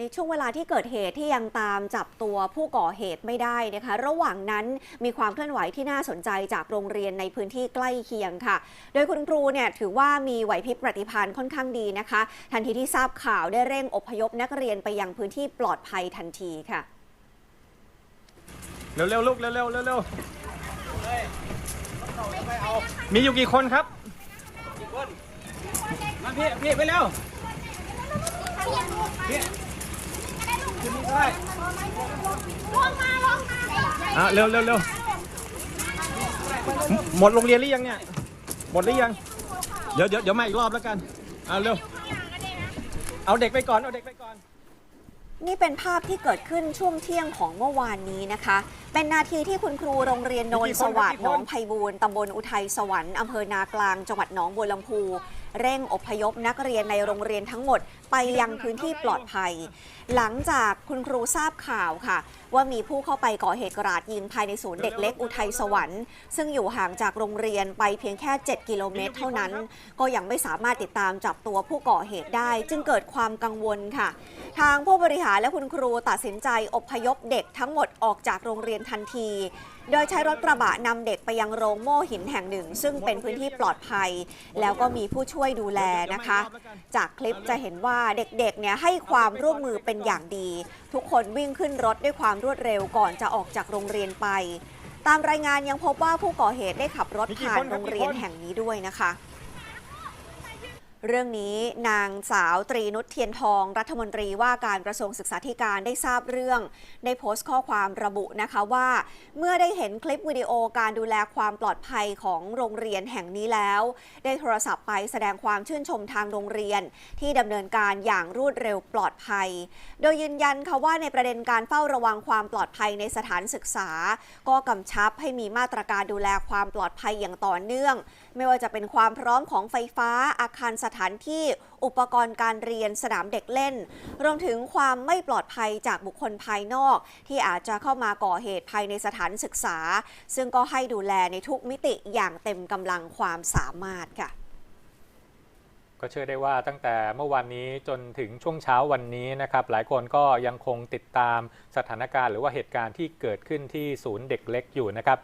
ในช่วงเวลาที่เกิดเหตุที่ยังตามจับตัวผู้ก่อเหตุไม่ได้นะคะ ระหว่างนั้นมีความเคลื่อนไหวที่น่าสนใจจากโรงเรียนในพื้นที่ใกล้เคียงค่ะ โดยคุณครูเนี่ยถือว่ามีไหวพริบปฏิภาณค่อนข้างดีนะคะ ทันทีที่ทราบข่าวได้เร่งอพยพนักเรียนไปยังพื้นที่ปลอดภัยทันทีค่ะ เร็วเร็วๆลูกเร็วเร็วเร็วเร็วมีอยู่กี่คนครับมาพี่พี่ไปเร็วพี่ ขึ้นนี่ได้อะเร็วเร็วเร็วหมดโรงเรียนหรือยังเนี่ย หมดหรือยัง เดี๋ยวเดี๋ยวเดี๋ยวมาอีกรอบแล้วกันเอาเร็ว เอาเด็กไปก่อน เอาเด็กไปก่อน นี่เป็นภาพที่เกิดขึ้นช่วงเที่ยงของเมื่อวานนี้นะคะ เป็นนาทีที่คุณครูโรงเรียนโนนสวัสดิ์หนองไพบูลย์ตำบลอุทัยสวรรค์อำเภอนากลาง จังหวัดหนองบัวลำพู เร่งอพยพนักเรียนในโรงเรียนทั้งหมด ไปยังพื้นที่ปลอดภัย หลังจากคุณครูทราบข่าวค่ะว่ามีผู้เข้าไปก่อเหตุกราดยิงภายในศูนย์เด็กเล็กอุทัยสวรรค์ ซึ่งอยู่ห่างจากโรงเรียนไปเพียงแค่ 7 กิโลเมตร เท่านั้น ก็ยังไม่สามารถติดตามจับตัวผู้ก่อเหตุได้ จึงเกิดความกังวลค่ะ ทางผู้บริหารและคุณครูตัดสินใจอบพยพเด็กทั้งหมดออกจากโรงเรียนทันที โดยใช้รถกระบะนำเด็กไปยังโรงโม่หินแห่งหนึ่ง ซึ่งเป็นพื้นที่ปลอดภัย แล้วก็มีผู้ช่วยดูแลนะคะ จากคลิปจะเห็นว่าเด็กๆเนี่ยให้ความร่วมมือเป็นอย่างดี ทุกคนวิ่งขึ้นรถด้วยความรวดเร็วก่อนจะออกจากโรงเรียนไป ตามรายงานยังพบว่าผู้ก่อเหตุได้ขับรถมีกี่ผ่านคนครับโรงเรียนกี่คนแห่งนี้ด้วยนะคะ เรื่องนี้นางสาวตรีนุชเทียนทอง รัฐมนตรีว่าการกระทรวงศึกษาธิการได้ทราบเรื่อง ได้โพสต์ข้อความระบุนะคะว่า เมื่อได้เห็นคลิปวิดีโอการดูแลความปลอดภัยของโรงเรียนแห่งนี้แล้ว ได้โทรศัพท์ไปแสดงความชื่นชมทางโรงเรียน ที่ดำเนินการอย่างรวดเร็วปลอดภัย โดยยืนยันค่ะว่าในประเด็นการเฝ้าระวังความปลอดภัยในสถานศึกษา ก็กำชับให้มีมาตรการดูแลความปลอดภัยอย่างต่อเนื่อง ไม่ว่าจะเป็นความพร้อมของไฟฟ้าอาคารสถานที่อุปกรณ์การเรียนสนามเด็กเล่น รวมถึงความไม่ปลอดภัยจากบุคคลภายนอก ที่อาจจะเข้ามาก่อเหตุภายในสถานศึกษา ซึ่งก็ให้ดูแลในทุกมิติอย่างเต็มกำลังความสามารถค่ะก็เชื่อได้ว่าตั้งแต่เมื่อวานนี้จนถึงช่วงเช้าวันนี้นะครับ หลายคนก็ยังคงติดตามสถานการณ์หรือว่าเหตุการณ์ที่เกิดขึ้นที่ศูนย์เด็กเล็กอยู่นะครับ